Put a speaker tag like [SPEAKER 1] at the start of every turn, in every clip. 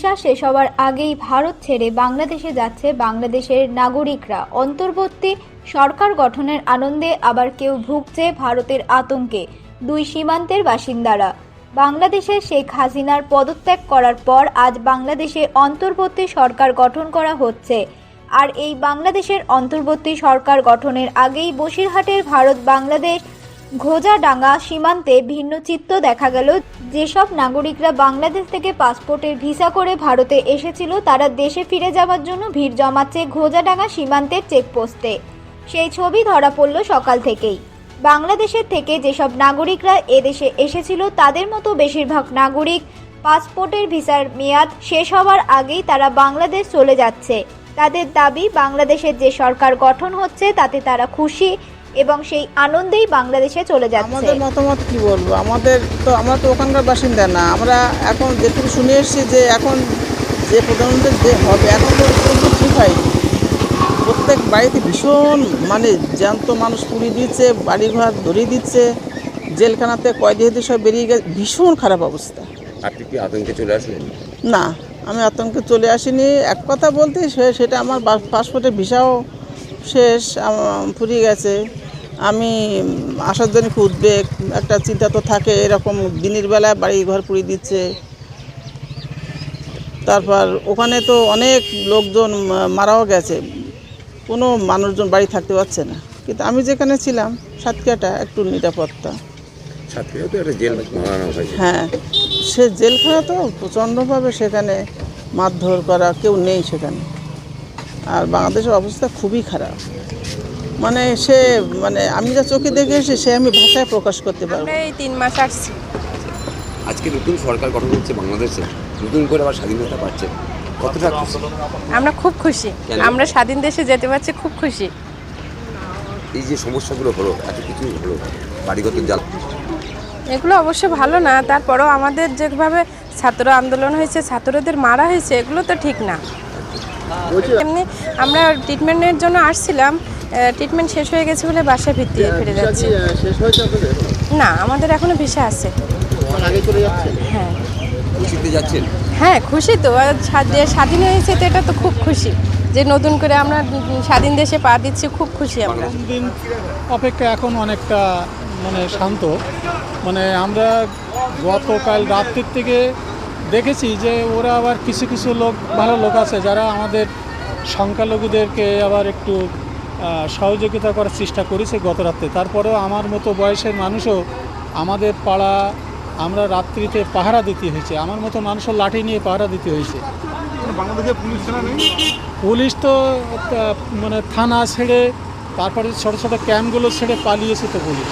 [SPEAKER 1] Visa শেষ হওয়ার আগেই ভারত ছেড়ে বাংলাদেশে যাচ্ছে বাংলাদেশের নাগরিকরা। অন্তর্বর্তী সরকার গঠনের আনন্দে আবার কেউ ভুগছে ভারতের আতঙ্কে। দুই সীমান্তের বাসিন্দারা। বাংলাদেশের শেখ হাসিনার পদত্যাগ করার পর আজ বাংলাদেশে অন্তর্বর্তী সরকার গঠন করা হচ্ছে। আর এই বাংলাদেশের অন্তর্বর্তী সরকার গঠনের আগেই বসিরহাটের ভারত বাংলাদেশ ঘোজাডাঙ্গা সীমান্তে ভিন্ন চিত্র দেখা গেল। যেসব নাগরিকরা বাংলাদেশ থেকে পাসপোর্টের ভিসা করে ভারতে এসেছিল, তারা দেশে ফিরে যাওয়ার জন্য ভিড় জমাচ্ছে ঘোজাডাঙ্গা সীমান্তের চেকপোস্টে। সেই ছবি ধরা পড়ল সকাল থেকেই। বাংলাদেশের থেকে যেসব নাগরিকরা এদেশে এসেছিল, তাদের মতো বেশিরভাগ নাগরিক পাসপোর্টের ভিসার মেয়াদ শেষ হওয়ার আগেই তারা বাংলাদেশ চলে যাচ্ছে। তাদের দাবি, বাংলাদেশের যে সরকার গঠন হচ্ছে, তাতে তারা খুশি। এবং সেই আনন্দেই বাংলাদেশে চলে যাচ্ছে।
[SPEAKER 2] আমাদের মতামত কি বলব? আমাদের তো আমরা তো ওখানকার বাসিন্দা না। আমরা এখন যেটুকু শুনে এসেছি যে এখন যে প্রধানমন্ত্রী যে হবে এখন তো কিন্তু ঠিক হয় প্রত্যেক বাড়িতে ভীষণ মানে জ্যান্ত মানুষ পুড়িয়ে দিচ্ছে বাড়িঘর ধরিয়ে দিচ্ছে জেলখানাতে কয়েদি হতে সব বেরিয়ে গেছে। ভীষণ খারাপ অবস্থা।
[SPEAKER 3] আপনি কি আতঙ্কে চলে আসলেন?
[SPEAKER 2] না আমি আতঙ্কে চলে আসিনি। এক কথা বলতে সে- সেটা আমার পাসপোর্টের ভিসাও শেষ ফুরিয়ে গেছে। আমি আসার জন্য খুব উদ্বেগ একটা চিন্তা তো থাকে এরকম দিনের বেলায় বাড়ি ঘর পুড়িয়ে দিচ্ছে। তারপর ওখানে তো অনেক লোকজন মারাও গেছে। কোনো মানুষজন বাড়ি থাকতে পারছে না। কিন্তু আমি যেখানে ছিলাম সাতক্ষীরাটা একটু নিরাপত্তা। হ্যাঁ সে জেলখানা তো প্রচণ্ডভাবে সেখানে মারধর করা কেউ নেই সেখানে। আর বাংলাদেশের অবস্থা খুবই খারাপ। মানে সে মানে আমি যা চোখে দেখে এসে সে আমি ভাষায় প্রকাশ করতে পারব
[SPEAKER 4] এই তিন মাস আসছি।
[SPEAKER 3] আজকে নতুন সরকার গঠন হচ্ছে বাংলাদেশে নতুন করে আবার স্বাধীনতা পাচ্ছে। কতটা খুশি?
[SPEAKER 4] আমরা খুব খুশি। আমরা স্বাধীন দেশে যেতে পারছি খুব খুশি।
[SPEAKER 3] এই যে সমস্যাগুলো হলো এত কিছু হলো বাড়িগত জাল
[SPEAKER 4] এগুলো অবশ্য ভালো না তারপরেও আমাদের যেভাবে ছাত্র আন্দোলন হয়েছে ছাত্রদের মারা হয়েছে এগুলো তো ঠিক না। এমনি আমরা ট্রিটমেন্টের জন্য আসছিলাম ট্রিটমেন্ট শেষ হয়ে গেছে বলে বাসায় ফিরতে ফিরে যাচ্ছি। না আমাদের এখনও ভিসা আছে। হ্যাঁ। হ্যাঁ খুশি তো। যে স্বাধীন হয়েছে তো এটা তো খুব খুশি। যে নতুন করে আমরা স্বাধীন দেশে পা দিচ্ছি খুব খুশি আমরা।
[SPEAKER 5] দিন অপেক্ষা এখন অনেকটা মানে শান্ত। মানে আমরা গতকাল রাত্রির থেকে দেখেছি যে ওরা আবার কিছু কিছু লোক ভালো লোক আছে যারা আমাদের সংখ্যালঘুদেরকে আবার একটু সহযোগিতা করার চেষ্টা করেছে গত রাত্রে তারপরেও আমার মতো বয়সের মানুষও আমাদের পাড়া আমরা রাত্রিতে পাহারা দিতে হয়েছে। আমার মতো মানুষও লাঠি নিয়ে পাহারা দিতে হয়েছে। পুলিশ তো মানে থানা ছেড়ে তারপরে ছোটো ছোটো ক্যাম্পগুলো ছেড়ে পালিয়েছে তো পুলিশ।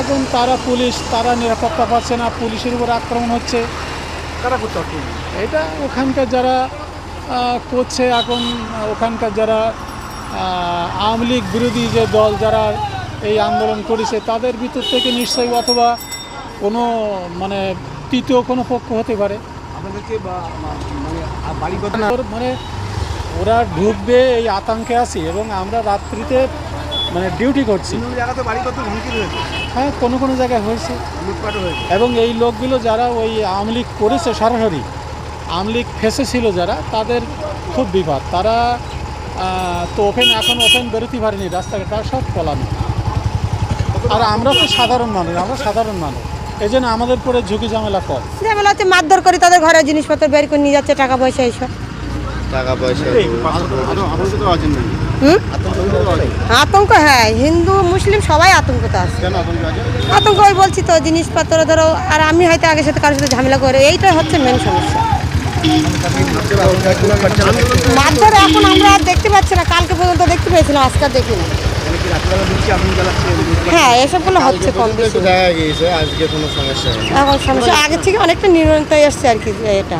[SPEAKER 5] এখন তারা পুলিশ তারা নিরাপত্তা পাচ্ছে না পুলিশের উপর আক্রমণ হচ্ছে। এটা ওখানকার যারা করছে এখন ওখানকার যারা আওয়ামী লীগ বিরোধী যে দল যারা এই আন্দোলন করেছে তাদের ভিতর থেকে নিশ্চয়ই অথবা কোনো মানে তৃতীয় কোনো পক্ষ হতে পারে। ওর মানে ওরা ঢুকবে এই আতঙ্কে আছি এবং আমরা রাত্রিতে মানে ডিউটি করছি। হ্যাঁ কোনো কোনো জায়গায় হয়েছে। এবং এই লোকগুলো যারা ওই আওয়ামী লীগ করেছে সরাসরি আওয়ামী লীগ ফেসে ছিল যারা তাদের খুব বিপদ। তারা তো ওপেন এখন ওপেন বেরোতে পারেনি রাস্তাঘাট তারা সব পলানো। আর আমরা তো সাধারণ মানুষ আমরা সাধারণ মানুষ। এই জন্য আমাদের পরে ঝুঁকি ঝামেলা কম।
[SPEAKER 6] যেমন হচ্ছে মারধর করে তাদের ঘরে জিনিসপত্র বের করে নিয়ে যাচ্ছে টাকা পয়সা এইসব।
[SPEAKER 7] টাকা পয়সা
[SPEAKER 6] হুম? আতঙ্ক হ্যাঁ হিন্দু মুসলিম সবাই আতঙ্কতে আছে। আতঙ্ক ওই বলছি তো জিনিসপত্র ধরো আর আমি হয়তো আগের সাথে কারোর সাথে ঝামেলা করে এইটাই হচ্ছে মেন সমস্যা। মারধর এখন আমরা আর দেখতে পাচ্ছি না কালকে পর্যন্ত দেখতে পেয়েছিলাম আজকে দেখি না। হ্যাঁ এসবগুলো হচ্ছে কম বেশি। এখন সমস্যা আগের থেকে অনেকটা নিরন্তর এসছে আর কি এটা।